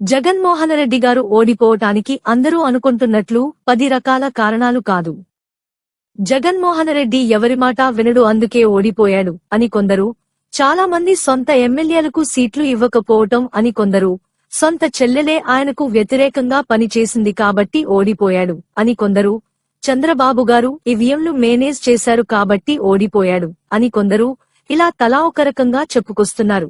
జగన్మోహనరెడ్డి గారు ఓడిపోవటానికి అందరూ అనుకుంటున్నట్లు పది రకాల కారణాలు కాదు. జగన్మోహనరెడ్డి ఎవరి మాట వినడు అందుకే ఓడిపోయాడు అని కొందరు చాలా మంది సొంత ఎమ్మెల్యేలకు సీట్లు ఇవ్వకపోవటం అని కొందరు సొంత చెల్లెలే ఆయనకు వ్యతిరేకంగా పనిచేసింది కాబట్టి ఓడిపోయాడు అని కొందరు చంద్రబాబు గారు ఈవీఎంలు మేనేజ్ చేశారు కాబట్టి ఓడిపోయాడు అని కొందరు ఇలా తలా ఒక రకంగా చెప్పుకొస్తున్నారు.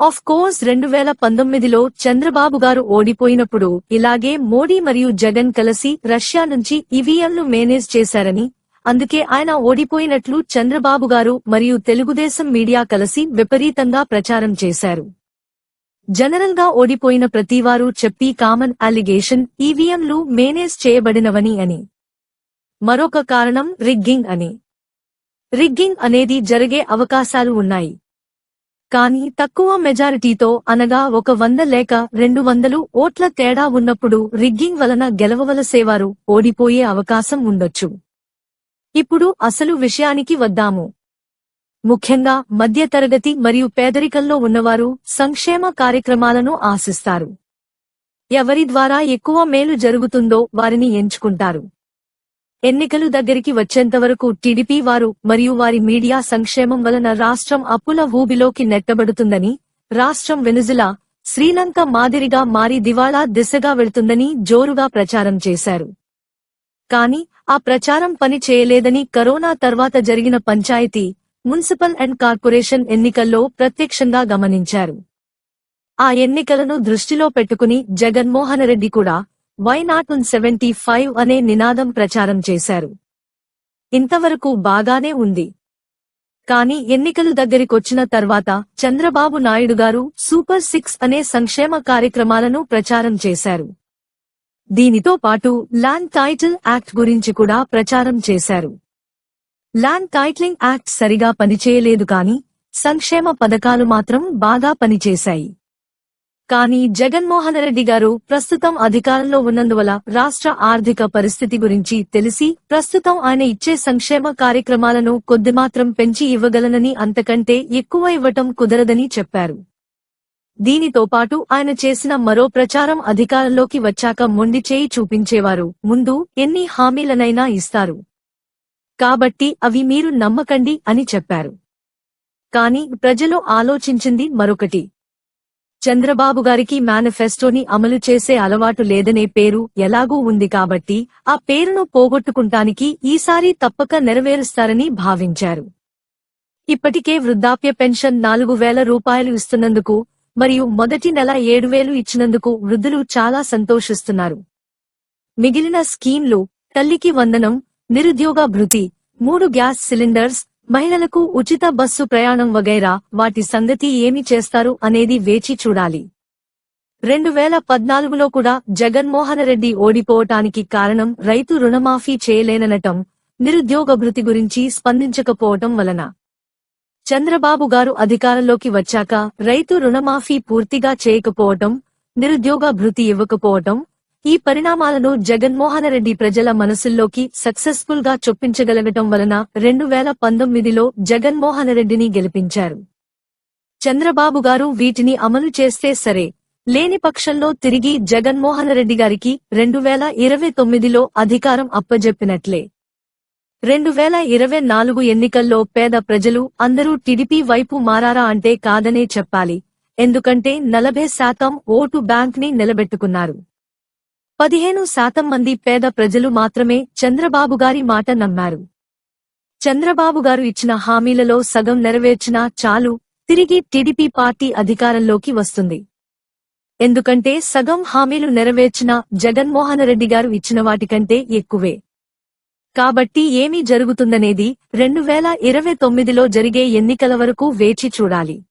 ఆఫ్ కోర్స్ రెండు వేల పంతొమ్మిదిలో చంద్రబాబు గారు ఓడిపోయినప్పుడు ఇలాగే మోడీ మరియు జగన్ కలిసి రష్యా నుంచి ఈవీఎంలు మేనేజ్ చేశారని అందుకే ఆయన ఓడిపోయినట్లు చంద్రబాబు గారు మరియు తెలుగుదేశం మీడియా కలిసి విపరీతంగా ప్రచారం చేశారు. జనరల్గా ఓడిపోయిన ప్రతివారు చెప్పి కామన్ అలిగేషన్ ఈవీఎంలు మేనేజ్ చేయబడినవని అని. మరొక కారణం రిగ్గింగ్ అని. రిగ్గింగ్ అనేది జరిగే అవకాశాలు ఉన్నాయి. కానీ తక్కువ మెజారిటీతో అనగా ఒక వంద లేక రెండు వందలు ఓట్ల తేడా ఉన్నప్పుడు రిగ్గింగ్ వలన గెలవవలసేవారు ఓడిపోయే అవకాశం ఉండొచ్చు. ఇప్పుడు అసలు విషయానికి వద్దాము. ముఖ్యంగా మధ్యతరగతి మరియు పేదరికంలో ఉన్నవారు సంక్షేమ కార్యక్రమాలను ఆశిస్తారు. ఎవరి ద్వారా ఎక్కువ మేలు జరుగుతుందో వారిని ఎంచుకుంటారు. ఎన్నికలు దగ్గరికి వచ్చేంతవరకు టీడీపీ వారు మరియు వారి మీడియా సంక్షేమం వలన రాష్ట్రం అప్పుల ఊబిలోకి నెట్టబడుతుందని రాష్ట్రం వెనుజులా శ్రీలంక మాదిరిగా మారి దివాళా దిశగా వెళ్తుందని జోరుగా ప్రచారం చేశారు. కానీ ఆ ప్రచారం పని చేయలేదని కరోనా తర్వాత జరిగిన పంచాయతీ మున్సిపల్ అండ్ కార్పొరేషన్ ఎన్నికల్లో ప్రత్యక్షంగా గమనించారు. ఆ ఎన్నికలను దృష్టిలో పెట్టుకుని జగన్మోహనరెడ్డి కూడా why not one seventy five అనే నినాదం ప్రచారం చేశారు. ఇంతవరకు బాగానే ఉంది. కానీ ఎన్నికలు దగ్గరికొచ్చిన తర్వాత చంద్రబాబు నాయుడు గారు సూపర్ సిక్స్ అనే సంక్షేమ కార్యక్రమాలను ప్రచారం చేశారు. దీనితో పాటు ల్యాండ్ టైటిల్ యాక్ట్ గురించి కూడా ప్రచారం చేశారు. ల్యాండ్ టైటిలింగ్ యాక్ట్ సరిగా పనిచేయలేదు కాని సంక్షేమ పథకాలు మాత్రం బాగా పనిచేశాయి. కానీ జగన్మోహన్ రెడ్డి గారు ప్రస్తుతం అధికారంలో ఉన్నందువల్ల రాష్ట్ర ఆర్థిక పరిస్థితి గురించి తెలిసి ప్రస్తుతం ఆయన ఇచ్చే సంక్షేమ కార్యక్రమాలను కొద్దిమాత్రం పెంచి ఇవ్వగలనని అంతకంటే ఎక్కువ ఇవ్వటం కుదరదని చెప్పారు. దీనితో పాటు ఆయన చేసిన మరో ప్రచారం అధికారంలోకి వచ్చాక మొండి చేయి చూపించేవారు. ముందు ఎన్ని హామీలనైనా ఇస్తారు. కాబట్టి అవి మీరు నమ్మకండి అని చెప్పారు. కానీ ప్రజలు ఆలోచించింది మరొకటి. చంద్రబాబు గారికి మేనిఫెస్టోని అమలు చేసే అలవాటు లేదనే పేరు ఎలాగూ ఉంది కాబట్టి ఆ పేరును పోగొట్టుకుంటానికి ఈసారి తప్పక నెరవేరుస్తారని భావించారు. ఇప్పటికే వృద్ధాప్య పెన్షన్ నాలుగు వేల రూపాయలు ఇస్తున్నందుకు మరియు మొదటి నెల ఏడు వేలు ఇచ్చినందుకు వృద్ధులు చాలా సంతోషిస్తున్నారు. మిగిలిన స్కీంలు తల్లికి వందనం నిరుద్యోగ భృతి మూడు గ్యాస్ సిలిండర్స్ మహిళలకు ఉచిత బస్సు ప్రయాణం వగైరా వాటి సంగతి ఏమి చేస్తారు అనేది వేచి చూడాలి. రెండు వేల పద్నాలుగులో కూడా జగన్మోహనరెడ్డి ఓడిపోవటానికి కారణం రైతు రుణమాఫీ చేయలేననటం నిరుద్యోగ భృతి గురించి స్పందించకపోవటం వలన. చంద్రబాబు గారు అధికారంలోకి వచ్చాక రైతు రుణమాఫీ పూర్తిగా చేయకపోవటం నిరుద్యోగ భృతి ఇవ్వకపోవటం ఈ పరిణామాలను జగన్మోహనరెడ్డి ప్రజల మనసుల్లోకి సక్సెస్ఫుల్గా చొప్పించగలగటం వలన రెండు వేల పంతొమ్మిదిలో జగన్మోహనరెడ్డిని గెలిపించారు. చంద్రబాబు గారు వీటిని అమలు చేస్తే సరే. లేని పక్షంలో తిరిగి జగన్మోహనరెడ్డి గారికి రెండు వేల ఇరవై తొమ్మిదిలో అధికారం అప్పజెప్పినట్లే. రెండు వేల ఇరవై నాలుగు ఎన్నికల్లో పేద ప్రజలు అందరూ టిడిపి వైపు మారారా అంటే కాదనే చెప్పాలి. ఎందుకంటే నలభై శాతం ఓటు బ్యాంక్ని నిలబెట్టుకున్నారు. పదిహేను శాతం మంది పేద ప్రజలు మాత్రమే చంద్రబాబు గారి మాట నమ్మారు. చంద్రబాబు గారు ఇచ్చిన హామీలలో సగం నెరవేర్చినా చాలు తిరిగి టీడీపీ పార్టీ అధికారంలోకి వస్తుంది. ఎందుకంటే సగం హామీలు నెరవేర్చిన జగన్మోహనరెడ్డి గారు ఇచ్చిన వాటికంటే ఎక్కువే. కాబట్టి ఏమి జరుగుతుందనేది రెండు వేల ఇరవై తొమ్మిదిలో జరిగే ఎన్నికల వరకు వేచి చూడాలి.